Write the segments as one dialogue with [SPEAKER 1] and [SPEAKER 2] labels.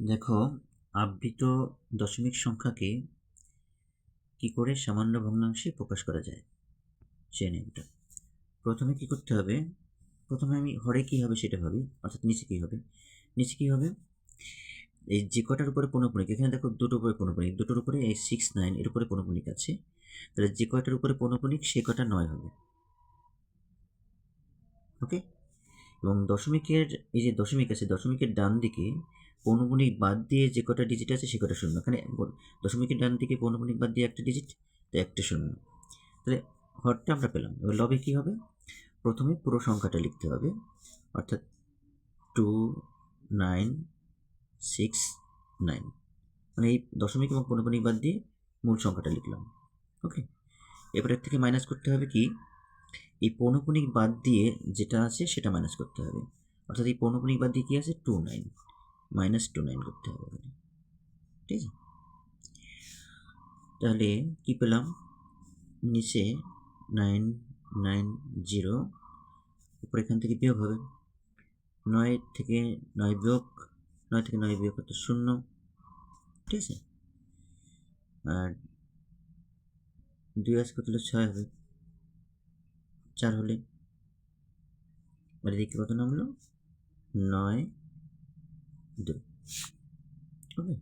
[SPEAKER 1] দেখো, আবৃত দশমিক সংখ্যাকে কি করে সামান্য ভগ্নাংশে প্রকাশ করা যায়? সেই নিয়মটা প্রথমে কি করতে হবে? প্রথমে আমি হরে কী হবে সেটা ভাবি, অর্থাৎ নিচে কী হবে? নিচে কী হবে? এই যে কটার উপরে পৌনপুণিক এখানে দেখো দুটোর উপরে পৌনপুণিক দুটোর উপরে এই সিক্স নাইন এর উপরে পৌনপুণিক আছে। তাহলে যে কয়টার উপরে পৌনপুণিক সে কটা নয় হবে। ওকে এবং দশমিকের, এই যে দশমিক আছে, দশমিকের ডান দিকে পৌনপুণিক বাদ দিয়ে যে কটা ডিজিট আছে সে কটা শূন্য। এখানে দশমিকের ডান দিকে পৌনপুণিক বাদ দিয়ে একটা ডিজিট তো একটা শূন্য। তাহলে হরটা আমরা পেলাম। এবার লবে কী হবে? প্রথমে পুরো সংখ্যাটা লিখতে হবে। অর্থাৎ টু, নাইন, সিক্স, নাইন। মানে এই দশমিক এবং পৌনপুণিক বাদ দিয়ে মূল সংখ্যাটা লিখলাম। ওকে? এবারের থেকে মাইনাস করতে হবে কি? এই পৌনপুণিক বাদ দিয়ে যেটা আছে সেটা মাইনাস করতে হবে। অর্থাৎ এই পৌনপুণিক বাদ দিয়ে কী আছে? Two nine minus two nine করতে হবে ঠিক আছে? তাহলে কী পেলাম? নিচে নাইন নাইন জিরো উপরে এখান থেকে বিয়োগ হবে। নয় থেকে নয় বিয়োগ, নয় থেকে নয় বিয়োগ করতে শূন্য। ঠিক আছে? আর দুই আজ হলে ছয় হবে। চার হলে। মানে দেখতে কত নামলো? নয়, দুই। ওকে।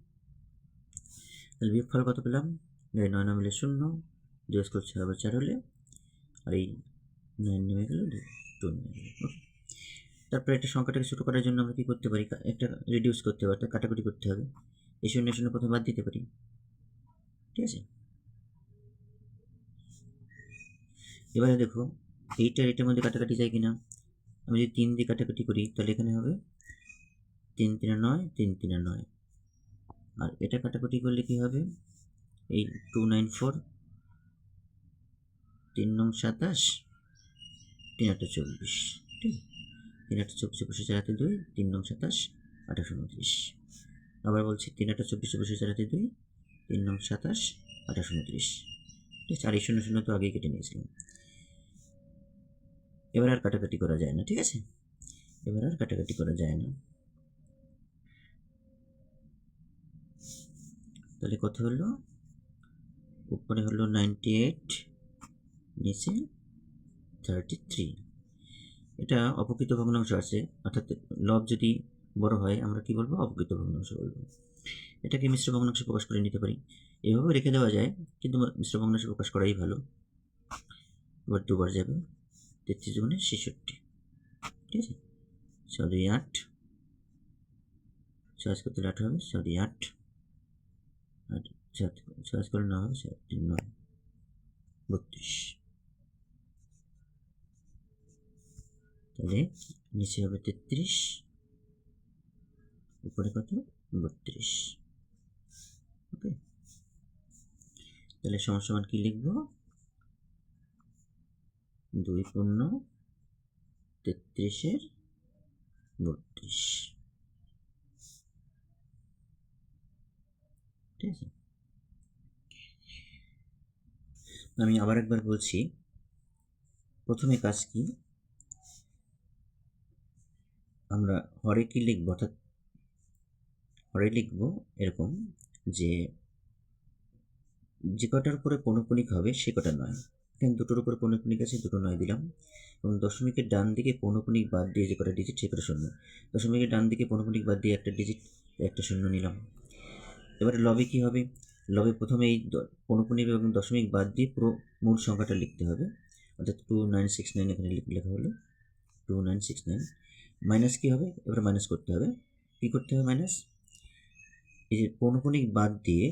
[SPEAKER 1] তাহলে বিয়োগ ফল কত পেলাম? এই নয় নামলে শূন্য, দুই আজ করছে আবার চার হলে, আর এই নাইন নেমে গেল টু নেমে গেল। ওকে। তারপরে একটা সংখ্যাটাকে ছোটো করার জন্য আমরা কী করতে পারি? একটা রিডিউস করতে হবে অর্থাৎ কাটাকুটি করতে হবে। এই শূন্য শূন্য প্রথমে বাদ দিতে পারি। ঠিক আছে? এবারে দেখো এইটার এটার মধ্যে কাটাকাটি যায় কিনা? আমি যদি তিন দিয়ে কাটাকাটি করি, তাহলে এখানে হবে তিন তিনে নয়, তিন তিনে নয়। আর এটা কাটাকাটি করলে কি হবে? এই টু নাইন ফোর তিন নং সাতাশ, তিন আটটা চব্বিশ। ঠিক? তিন আটটা চব্বিশ চব্বিশ চার হাতে দুই, তিন নং সাতাশ, আঠাশ উনত্রিশ। আবার বলছি তিন আটটা চব্বিশ বসে চালাতে দুই, তিন নং সাতাশ, আঠাশ উনত্রিশ। ঠিক আছে, আর এই শূন্য শূন্য তো আগেই কেটে নিয়েছিলাম। এবার আর কাটাকাটি করা যায় না, ঠিক আছে? এবার আর কাটাকাটি করা যায় না। তাহলে কত হলো? উপরে হলো নাইনটি এইট নিচে থার্টি থ্রি এটা অপকৃত ভগ্নাংশ আছে, অর্থাৎ লব যদি বড় হয়, আমরা কি বলব? অপকৃত ভগ্নাংশ বলব। এটাকে মিশ্র ভগ্নাংশে প্রকাশ করে নিতে পারি। এভাবে রেখে দেওয়া যায়, কিন্তু মিশ্র ভগ্নাংশে প্রকাশ করাই ভালো। এবার দুবার যাবে। তেত্রিশ গুণে ছেষট্টি। ঠিক আছে? দুই আট। ছয় করতে আট হবে দুই আট। আট ছয় করে না হবে তিন নয়, বত্রিশ। তাহলে নিচে হবে তেত্রিশ, উপরে কত? বত্রিশ। ওকে? তাহলে সমান সমান কী লিখব? দুই পূর্ণ তেত্রিশের বত্রিশ। ঠিক আছে? আমি আবার একবার বলছি, প্রথমে কাজ কি? আমরা হরে কি লিখব? অর্থাৎ হরে লিখব এরকম যে যে কটার উপরে পৌনপুনিক হবে সে কটা নয়। এখানে দুটোর উপরে পৌনপুনিক আছে, দুটো নয় দিলাম। এবং দশমিকের ডান দিকে পৌনপুনিক বাদ দিয়ে যে কটা ডিজিট সে কটা শূন্য। দশমিকের ডান দিকে পৌনপুনিক বাদ দিয়ে একটা ডিজিট একটা শূন্য নিলাম। এবারে লবে কি হবে? লবে প্রথমে এই পৌনপুনিক এবং দশমিক বাদ দিয়ে পুরো মূল সংখ্যাটা লিখতে হবে। অর্থাৎ টু নাইন সিক্স নাইন এখানে লেখা হলো। Two nine six nine minus কী হবে? এবারে মাইনাস করতে হবে। কী করতে হবে মাইনাস এই যে পৌনপুনিক বাদ দিয়ে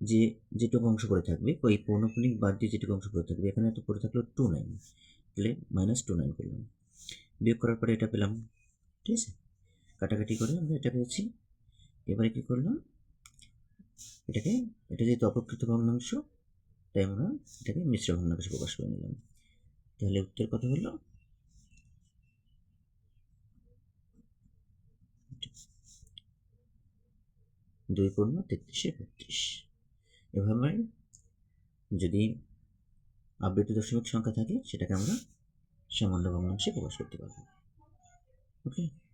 [SPEAKER 1] যে যেটুকু অংশ করে থাকবে, ওই পৌনপুনিক বাদ দিয়ে যেটুকু অংশ করে থাকবে, এখানে তো পড়ে থাকল টু নাইন তাহলে মাইনাস টু নাইন করলাম। বিয়োগ করার পরে এটা পেলাম, ঠিক আছে? কাটাকাটি করে আমরা এটা পেয়েছি। এবারে কী করলাম? এটাকে, এটা যেহেতু অপকৃত ভগ্নাংশ, তাই আমরা এটাকে মিশ্র ভগ্নাংশে প্রকাশ করে নিলাম। তাহলে উত্তর কত হলো? দুই পূর্ণ তেত্রিশে বত্রিশ এভাবে যদি আবৃত দশমিক সংখ্যা থাকে সেটাকে আমরা সামান্য ভগ্নাংশে প্রকাশ করতে পারব। ওকে